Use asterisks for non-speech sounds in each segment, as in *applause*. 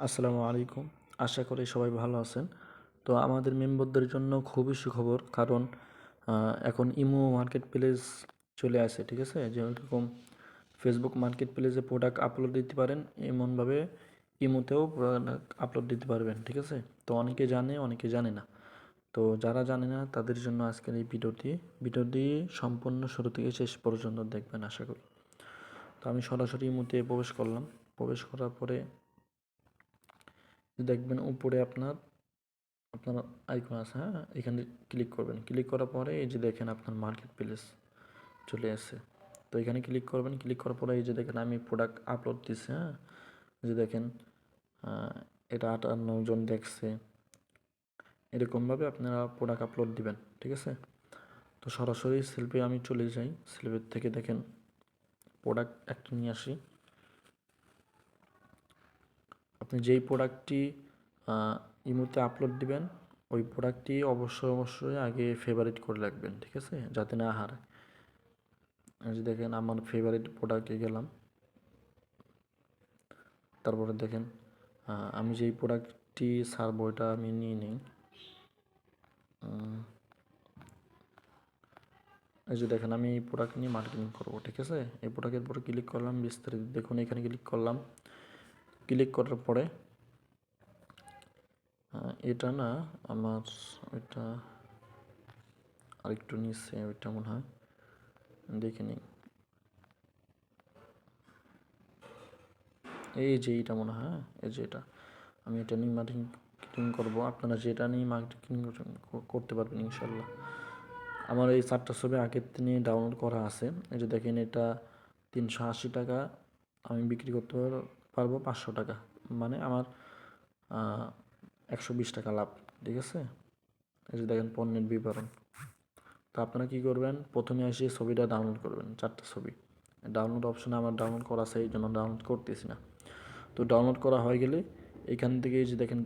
আসসালামু আলাইকুম। আশা করি সবাই ভালো আছেন। তো আমাদের মেম্বারদের জন্য খুবই সুখবর, কারণ এখন ইমো মার্কেট প্লেস চলে আসে, ঠিক আছে? যেরকম ফেসবুক মার্কেট প্লেসে প্রোডাক্ট আপলোড দিতে পারেন, এমনভাবে ইমোতেও প্রোডাক্ট আপলোড দিতে পারবেন, ঠিক আছে? তো অনেকে জানে অনেকে জানে না। তো যারা জানে না, তাদের জন্য আজকের এই ভিডিওটি ভিডিওটি সম্পূর্ণ শুরু থেকে শেষ পর্যন্ত দেখবেন, আশা করি। তো আমি সরাসরি ইমোতে প্রবেশ করলাম। প্রবেশ করার পরে দেখবেন উপরে আপনার আপনার আইকন আছে হ্যাঁ? এখানে ক্লিক করবেন। ক্লিক করার পরে এই যে দেখেন আপনার মার্কেট প্লেস চলে আসছে। তো এখানে ক্লিক করবেন। ক্লিক করার পরে এই যে দেখেন আমি প্রোডাক্ট আপলোড দিছি হ্যাঁ? যে দেখেন এটা আটান্ন জন দেখছে। এরকমভাবে আপনারা প্রোডাক্ট আপলোড দিবেন, ঠিক আছে? তো সরাসরি সেলফে আমি চলে যাই। সেলফের থেকে দেখেন প্রোডাক্ট একটা নিয়ে আসি। আপনি যেই প্রোডাক্টটি ইমোতে আপলোড দিবেন, ওই প্রোডাক্টটি অবশ্যই অবশ্যই আগে ফেভারিট করে রাখবেন, ঠিক আছে? যাতে না হারায়। যে দেখেন, আমার ফেভারিট প্রোডাক্টে গেলাম। তারপরে দেখেন আমি যেই প্রোডাক্টটি সারবো ওইটা আমি নিয়ে নিই। এই যে দেখেন, আমি এই প্রোডাক্ট নিয়ে মার্কেটিং করব, ঠিক আছে? এই প্রোডাক্টের উপরে ক্লিক করলাম, বিস্তারিত দেখুন, এখানে ক্লিক করলাম। ক্লিক করার পরে এটা না আমার ওইটা আরেকটু নিচে, ওইটা মনে হয়, দেখে নিই। এই যে এইটা মনে হয় হ্যাঁ? এই যে এটা। আমি এটা নিয়ে মার্কেটিং করব। আপনারা যেটা নিয়ে মার্কেটিং করতে পারবেন ইনশাল্লাহ। আমার এই চারটা ছবি আগের দিনে ডাউনলোড করা আছে। এই যে দেখেন এটা তিনশো আশি টাকা আমি বিক্রি করতে পার- পারব পাঁচশো টাকা। মানে আমার একশো বিশ টাকা লাভ, ঠিক আছে? এই যে দেখেন পণ্যের বিবরণ। তো আপনারা কী করবেন? প্রথমে এসে ছবিটা ডাউনলোড করবেন, চারটা ছবি। ডাউনলোড অপশানে আমার ডাউনলোড করা আছে, এই জন্য ডাউনলোড করতেছি না। তো ডাউনলোড করা হয়ে গেলে এখান থেকে এই যে দেখেন,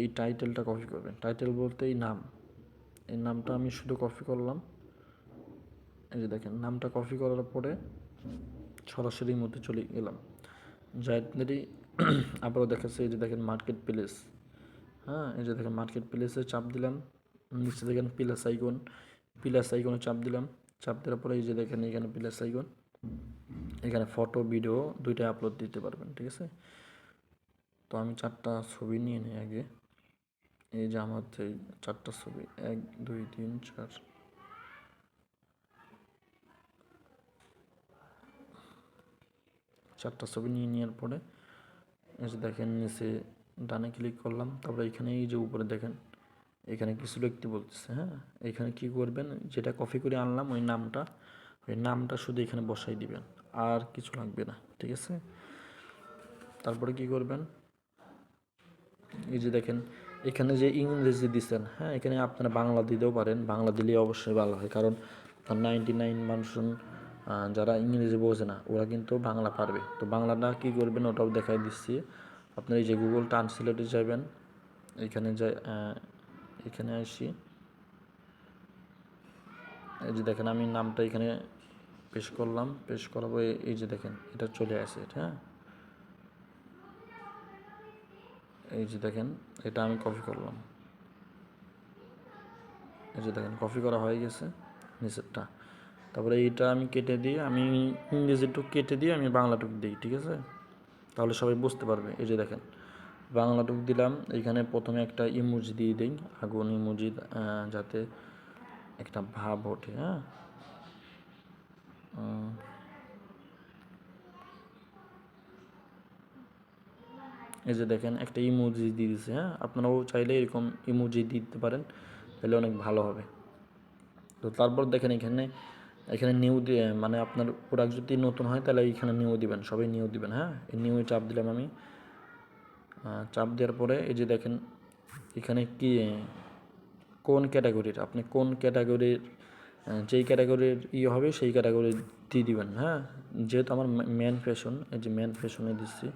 এই টাইটেলটা কপি করবেন। টাইটেল বলতে এই নাম। এই নামটা আমি শুধু কপি করলাম। এই যে দেখেন, নামটা কপি করার পরে সরাসরি মধ্যে চলে গেলাম। যাই *clears throat* আবারও দেখাচ্ছে এই যে দেখেন মার্কেট প্লেস হ্যাঁ এই যে দেখেন মার্কেট প্লেসে চাপ দিলাম। নিচে দেখেন প্লাস আইকন প্লাস আইকনে চাপ দিলাম। চাপ দেওয়ার পরে এই যে দেখেন এখানে প্লাস আইকন এখানে ফটো ভিডিও দুইটাই আপলোড দিতে পারবেন, ঠিক আছে? তো আমি চারটা ছবি নিয়ে নিই আগে। এই যে আমার চারটা ছবি। এক, দুই, তিন, চার চারটা ছবি নিয়ে নেওয়ার পরে এসে দেখেন নিচে ডানে ক্লিক করলাম তারপরে এখানে এই যে উপরে দেখেন এখানে কিছু লিখতে বলতেছে হ্যাঁ? এখানে কি করবেন? যেটা কপি করে আনলাম ওই নামটা ওই নামটা শুধু এখানে বসাই দিবেন আর কিছু লাগবে না ঠিক আছে? তারপরে কি করবেন? এই যে দেখেন এখানে যে ইংরেজি দিচ্ছেন হ্যাঁ? এখানে আপনারা বাংলা দিতেও পারেন বাংলা দিলে অবশ্যই ভালো হয় কারণ নাইনটি নাইন মানুষ আহ, যারা ইংরেজি বোঝে না, ওরা কিন্তু বাংলা পারবে। তো বাংলাটা কী করবেন ওটাও দেখাই দিচ্ছি। আপনার এই যে গুগল ট্রান্সলেটে যাবেন, এখানে যাই এখানে আসি। এই যে দেখেন, আমি নামটা এখানে পেশ করলাম। পেশ পরে এই যে দেখেন, এটা চলে আসে হ্যাঁ? এই যে দেখেন, এটা আমি কপি করলাম। এই যে দেখেন কপি করা হয়ে গেছে, নিচেরটা। তারপরে এইটা আমি কেটে দিয়ে, আমি ইংরেজিটুক কেটে দিয়ে আমি বাংলাটুক দিই, ঠিক আছে? তাহলে সবাই বুঝতে পারবে। এই যে দেখেন বাংলাটুক দিলাম এখানে প্রথমে একটা ইমোজি দিয়ে দিই, আগুন ইমোজি যাতে একটা ভাব ওঠে হ্যাঁ? এই যে দেখেন, একটা ইমোজি দিয়ে দিছে হ্যাঁ? আপনারাও চাইলে এরকম ইমোজি দিতে পারেন, তাহলে অনেক ভালো হবে। তো তারপর দেখেন এখানে এখানে নিউ দিয়ে মানে আপনার প্রোডাক্ট যদি নতুন হয়, তাহলে এখানে নিউ দিবেন, সবাই নিউ দিবেন হ্যাঁ? এই নিউ চাপ দিলাম আমি। চাপ দেওয়ার পরে এই যে দেখেন, এখানে কি, কোন ক্যাটাগরির আপনি কোন ক্যাটাগরির যেই ক্যাটাগরির ইয়ে হবে, সেই ক্যাটাগরি দিয়ে দিবেন হ্যাঁ? যেহেতু আমার ম্যান ফ্যাশন এই যে ম্যান ফ্যাশনে দিচ্ছি,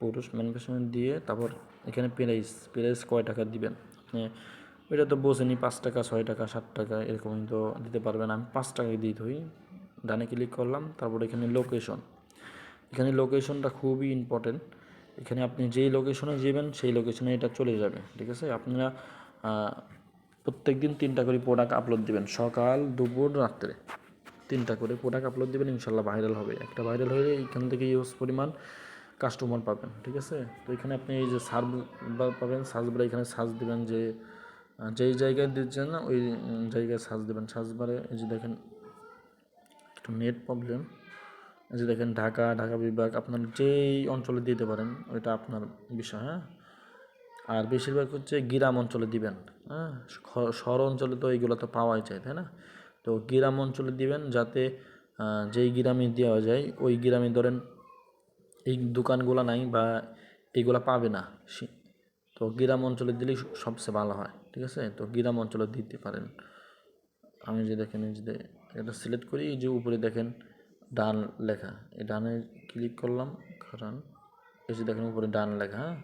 পুরুষ ম্যান ফ্যাশনে দিয়ে, তারপর এখানে প্রাইস প্রাইস কয় টাকা দিবেন? ওইটা তো বোঝেনি, পাঁচ টাকা, ছয় টাকা, সাত টাকা, এরকমই তো দিতে পারবেন আমি পাঁচ টাকায় দিয়ে ধরি ডানে ক্লিক করলাম, তারপর এখানে লোকেশন এখানে লোকেশনটা খুবই ইম্পর্টেন্ট এখানে আপনি যেই লোকেশনে যাবেন, সেই লোকেশনে এটা চলে যাবে, ঠিক আছে? আপনারা প্রত্যেক দিন তিনটা করে প্রোডাক্ট আপলোড দিবেন, সকাল, দুপুর, রাত্রে। তিনটা করে প্রোডাক্ট আপলোড দিবেন ইনশাল্লাহ ভাইরাল হবে। একটা ভাইরাল হলে এখান থেকে ইউজ পরিমাণ কাস্টমার পাবেন, ঠিক আছে? তো এখানে আপনি এই যে বার পাবেন সার্চ বলে এখানে সার্চ দেবেন যে যেই জায়গায় দিচ্ছেন না, ওই জায়গায় সার্চ দেবেন। সার্চ বারে এই যে দেখেন, একটু নেট প্রবলেম। এই যে দেখেন, ঢাকা ঢাকা বিভাগ, আপনার যেই অঞ্চলে দিতে পারেন, ওইটা আপনার বিষয় হ্যাঁ? আর বেশিরভাগ হচ্ছে গ্রাম অঞ্চলে দিবেন হ্যাঁ? শহর অঞ্চলে তো এইগুলো তো পাওয়াই যায়, তাই না? তো গ্রাম অঞ্চলে দিবেন যাতে যেই গ্রামে দেওয়া যায়, ওই গ্রামে ধরেন, এই দোকানগুলো নাই বা এইগুলা পাবে না তো গ্রাম অঞ্চলে দিলেই সবচেয়ে ভালো হয়। ঠিক আছে? তো গ্রাম অঞ্চলে দিতে পারেন। আমি যে দেখেন, এই যে দে- এটা সিলেক্ট করি, এই যে উপরে দেখেন, ডান লেখা। এই ডানে ক্লিক করলাম, কারণ এই যে দেখেন, উপরে ডান লেখা হ্যাঁ?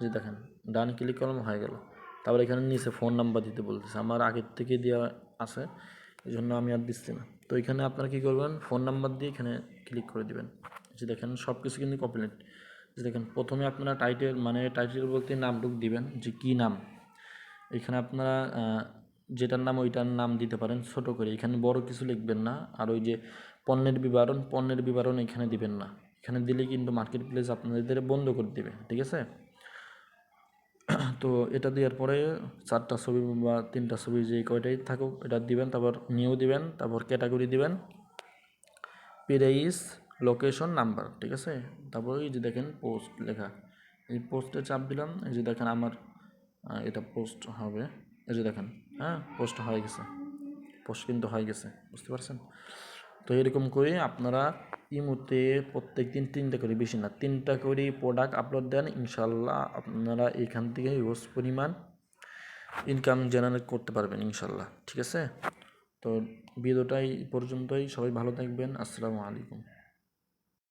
এই যে দেখেন, ডান ক্লিক করলাম, হয়ে গেল। তারপর এখানে নিচে ফোন নাম্বার দিতে বলতেছে। আমার আগের থেকে দেওয়া আছে, এই জন্য আমি আর দিচ্ছি না। তো এখানে আপনারা কী করবেন ফোন নাম্বার দিয়ে এখানে ক্লিক করে দিবেন। যে দেখেন সব কিছু কিন্তু কমপ্লিট যে দেখেন, প্রথমে আপনারা টাইটেল মানে টাইটেল বলতে নামটুক দিবেন, যে কী নাম। এখানে আপনারা যেটার নাম ওইটার নাম দিতে পারেন, ছোট করে। এখানে বড় কিছু লিখবেন না। আর ওই যে পণ্যের বিবরণ পণ্যের বিবরণ এখানে দিবেন না। এখানে দিলে কিন্তু মার্কেট প্লেস আপনাদের বন্ধ করে দিবে, ঠিক আছে? তো এটা দেওয়ার পরে চারটা ছবি বা তিনটা ছবি যে কয়টাই থাকুক, এটা দিবেন, তারপর নিউ দিবেন, তারপর ক্যাটাগরি দিবেন। প্রাইস লোকেশন নাম্বার ঠিক আছে? তারপর এই যে দেখেন পোস্ট লেখা। এই পোস্টে চাপ দিলাম। এই যে দেখেন আমার এটা পোস্ট হবে। এই যে দেখেন হ্যাঁ পোস্ট হয়ে গেছে। পোস্ট কিন্তু হয়ে গেছে, বুঝতে পারছেন? তো এরকম করে আপনারা ইমুতে প্রত্যেক দিন তিনটা করে, বেশি না, তিনটা করে প্রোডাক্ট আপলোড দেন। ইনশাল্লাহ আপনারা এখান থেকে হিউজ পরিমাণ ইনকাম জেনারেট করতে পারবেন ইনশাল্লাহ ঠিক আছে? তো ভিডিওটাই পর্যন্তই। সবাই ভালো থাকবেন। আসসালামু আলাইকুম।